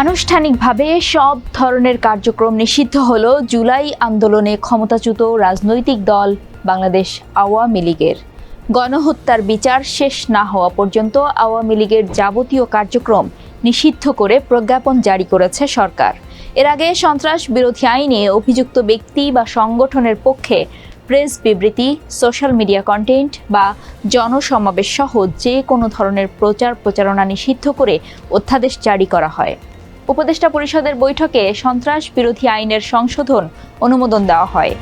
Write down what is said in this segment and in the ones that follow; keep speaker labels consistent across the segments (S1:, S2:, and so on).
S1: আনুষ্ঠানিকভাবে সব ধরনের কার্যক্রম নিষিদ্ধ হল জুলাই আন্দোলনে ক্ষমতাচ্যুত রাজনৈতিক দল বাংলাদেশ আওয়ামী লীগের। গণহত্যার বিচার শেষ না হওয়া পর্যন্ত আওয়ামী লীগের যাবতীয় কার্যক্রম নিষিদ্ধ করে প্রজ্ঞাপন জারি করেছে সরকার। এর আগে সন্ত্রাস বিরোধী আইনে অভিযুক্ত ব্যক্তি বা সংগঠনের পক্ষে প্রেস বিবৃতি, সোশ্যাল মিডিয়া কন্টেন্ট বা জনসমাবেশ সহ যে কোনো ধরনের প্রচার প্রচারণা নিষিদ্ধ করে অধ্যাদেশ জারি করা হয়। উপদেষ্টা পরিষদের বৈঠকে সন্ত্রাস বিরোধী আইনের সংশোধন অনুমোদন দেওয়া হয়।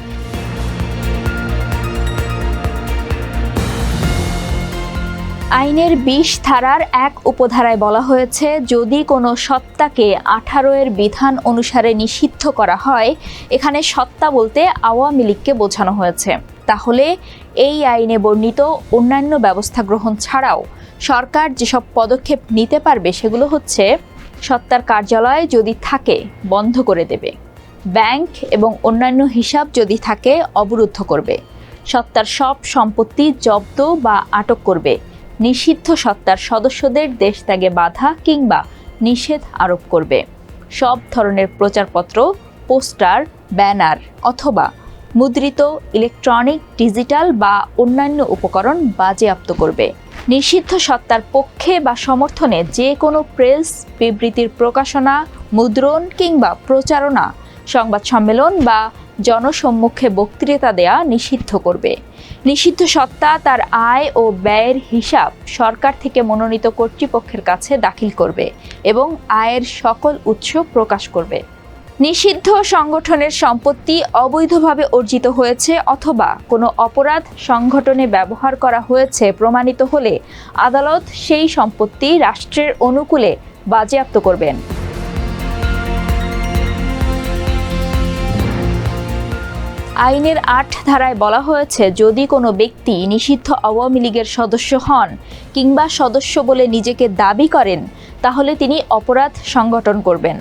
S1: আইনের বিশ ধারার এক উপধারায় বলা হয়েছে, যদি কোনো সত্তাকে আঠারো এর বিধান অনুসারে নিষিদ্ধ করা হয়, এখানে সত্তা বলতে আওয়ামী লীগকে বোঝানো হয়েছে। তাহলে এই আইনে বর্ণিত অন্যান্য ব্যবস্থা গ্রহণ ছাড়াও সরকার যেসব পদক্ষেপ নিতে পারবে সেগুলো হচ্ছে সত্তার কার্যালয় যদি থাকে, বন্ধ করে দেবে। ব্যাংক এবং অন্যান্য হিসাব যদি থাকে, অবরুদ্ধ করবে। সত্তার সব সম্পত্তি জব্দ বা আটক করবে। নিষিদ্ধ সত্তার সদস্যদের দেশ ত্যাগে বাধা কিংবা নিষেধ আরোপ করবে। সব ধরনের প্রচারপত্র, পোস্টার, ব্যানার অথবা মুদ্রিত ইলেকট্রনিক, ডিজিটাল বা অন্যান্য উপকরণ বাজেয়াপ্ত করবে। নিষিদ্ধ সত্তার পক্ষে বা সমর্থনে যে কোনো প্রেস, বিবৃতির প্রকাশনা, মুদ্রণ কিংবা প্রচারণা, সংবাদ সম্মেলন বা জনসম্মুখে বক্তৃতা দেয়া নিষিদ্ধ করবে। নিষিদ্ধ সত্তা তার আয় ও ব্যয়ের হিসাব সরকার থেকে মনোনীত কর্তৃপক্ষের কাছে দাখিল করবে এবং আয়ের সকল উৎস প্রকাশ করবে। নিষিদ্ধ সংগঠনের সম্পত্তি অবৈধভাবে অর্জিত হয়েছে অথবা কোনো অপরাধ সংগঠনে ব্যবহার করা হয়েছে প্রমাণিত হলে আদালত সেই সম্পত্তি রাষ্ট্রের অনুকূলে বাজেয়াপ্ত করবেন। আইনের আট ধারায় বলা হয়েছে, যদি কোনো ব্যক্তি নিষিদ্ধ আওয়ামী লীগের সদস্য হন কিংবা সদস্য বলে নিজেকে দাবি করেন, তাহলে তিনি অপরাধ সংগঠন করবেন।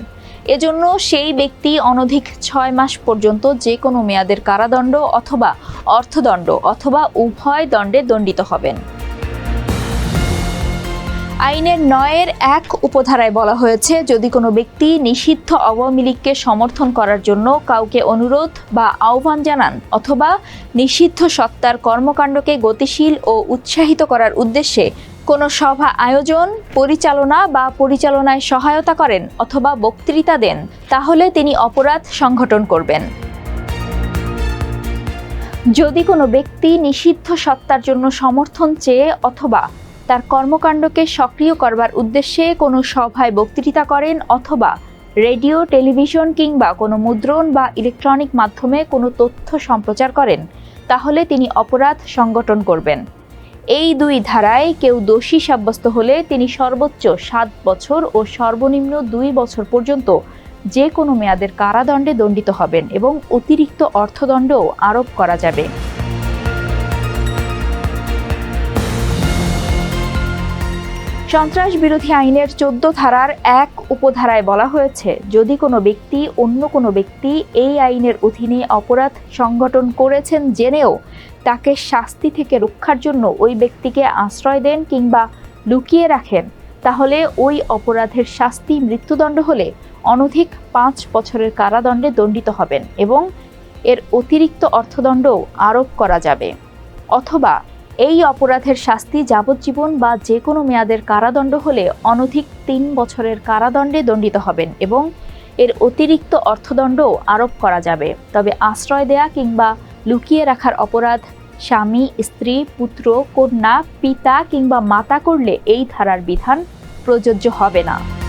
S1: এজন্য সেই ব্যক্তি অনধিক ছয় মাস পর্যন্ত যে কোনো মেয়াদের কারাদণ্ড অথবা অর্থদণ্ড অথবা উভয় দণ্ডে দণ্ডিত হবেন। আইনের নয়ের এক উপধারায় বলা হয়েছে, যদি কোনো ব্যক্তি নিষিদ্ধ আওয়ামী লীগকে সমর্থন করার জন্য কাউকে অনুরোধ বা আহ্বান জানান অথবা নিষিদ্ধ সত্তার কর্মকাণ্ডকে গতিশীল ও উৎসাহিত করার উদ্দেশ্যে কোনো সভা আয়োজন, পরিচালনা বা পরিচালনায় সহায়তা করেন অথবা বক্তৃতা দেন, তাহলে তিনি অপরাধ সংগঠন করবেন। যদি কোনো ব্যক্তি নিষিদ্ধ সত্তার জন্য সমর্থন চেয়ে অথবা তার কর্মকাণ্ডকে সক্রিয় করবার উদ্দেশ্যে কোনো সভায় বক্তৃতা করেন অথবা রেডিও, টেলিভিশন কিংবা কোনো মুদ্রণ বা ইলেকট্রনিক মাধ্যমে কোনো তথ্য সম্প্রচার করেন, তাহলে তিনি অপরাধ সংগঠন করবেন। এই দুই ধারায় কেউ দোষী সাব্যস্ত হলে তিনি সর্বোচ্চ সাত বছর ও সর্বনিম্ন দুই বছর পর্যন্ত যে কোনো মেয়াদের কারাদণ্ডে দণ্ডিত হবেন এবং অতিরিক্ত অর্থদণ্ডও আরোপ করা যাবে। সন্ত্রাস বিরোধী আইনের চোদ্দ ধারার এক উপধারায় বলা হয়েছে, যদি কোনো ব্যক্তি, অন্য কোনো ব্যক্তি এই আইনের অধীনে অপরাধ সংগঠন করেছেন জেনেও তাকে শাস্তি থেকে রক্ষার জন্য ওই ব্যক্তিকে আশ্রয় দেন কিংবা লুকিয়ে রাখেন, তাহলে ওই অপরাধের শাস্তি মৃত্যুদণ্ড হলে অনধিক পাঁচ বছরের কারাদণ্ডে দণ্ডিত হবেন এবং এর অতিরিক্ত অর্থদণ্ডও আরোপ করা যাবে। অথবা এই অপরাধের শাস্তি যাবজ্জীবন বা যে কোনো মেয়াদের কারাদণ্ড হলে অনধিক তিন বছরের কারাদণ্ডে দণ্ডিত হবেন এবং এর অতিরিক্ত অর্থদণ্ডও আরোপ করা যাবে। তবে আশ্রয় দেয়া কিংবা লুকিয়ে রাখার অপরাধ স্বামী, স্ত্রী, পুত্র, কন্যা, পিতা কিংবা মাতা করলে এই ধারার বিধান প্রযোজ্য হবে না।